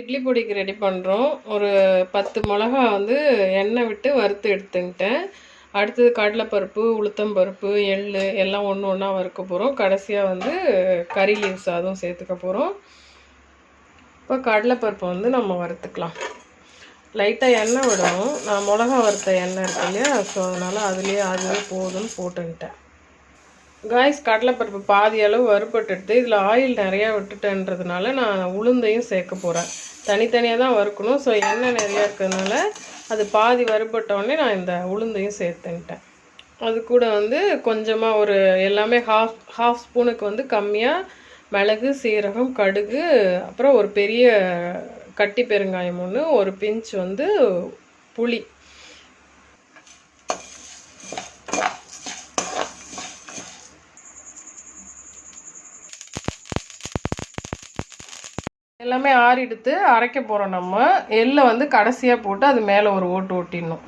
Idli பொடிக்கு ready பண்ணுறோம் ஒரு பத்து மிளகா வந்து எண்ணெய் விட்டு வறுத்து எடுத்துக்கிட்டேன். அடுத்தது கடலைப்பருப்பு உளுத்தம்பருப்பு எள் எல்லாம் ஒன்று ஒன்றா வறுக்க போகிறோம் கடைசியாக வந்து கறி லீவ்ஸ் அதுவும் சேர்த்துக்க போகிறோம் இப்போ கடலைப்பருப்பை வந்து நம்ம வறுத்துக்கலாம். லைட்டாக எண்ணெய் விடணும். நான் மிளகா வறுத்த எண்ணெய் இருக்கு இல்லையா? ஸோ அதனால் அதுலேயே அதுவே போதும்னு போட்டுக்கிட்டேன். காய்ஸ் கடலைப்பருப்பு பாதி அளவு வறுபட்டுட்டு இதில் ஆயில் நிறையா விட்டுட்டேன்றதுனால நான் உளுந்தையும் சேர்க்க போகிறேன் தனித்தனியாக தான் வறுக்கணும். ஸோ எண்ணெய் நிறையா இருக்கிறதுனால அது பாதி வறுபட்டோடனே நான் இந்த உளுந்தையும் சேர்த்துன்ட்டேன். அது கூட வந்து கொஞ்சமாக ஒரு எல்லாமே ஹாஃப் ஹாஃப் ஸ்பூனுக்கு வந்து கம்மியாக மிளகு சீரகம் கடுகு அப்புறம் ஒரு பெரிய கட்டி பெருங்காயம் ஒன்று ஒரு பிஞ்ச் வந்து புளி. எல்லாமே ஆறிடுத்து அரைக்க போகிறோம் நம்ம. எள்ளை வந்து கடைசியாக போட்டு அது மேலே ஒரு ஓட்டு ஓட்டிடணும்.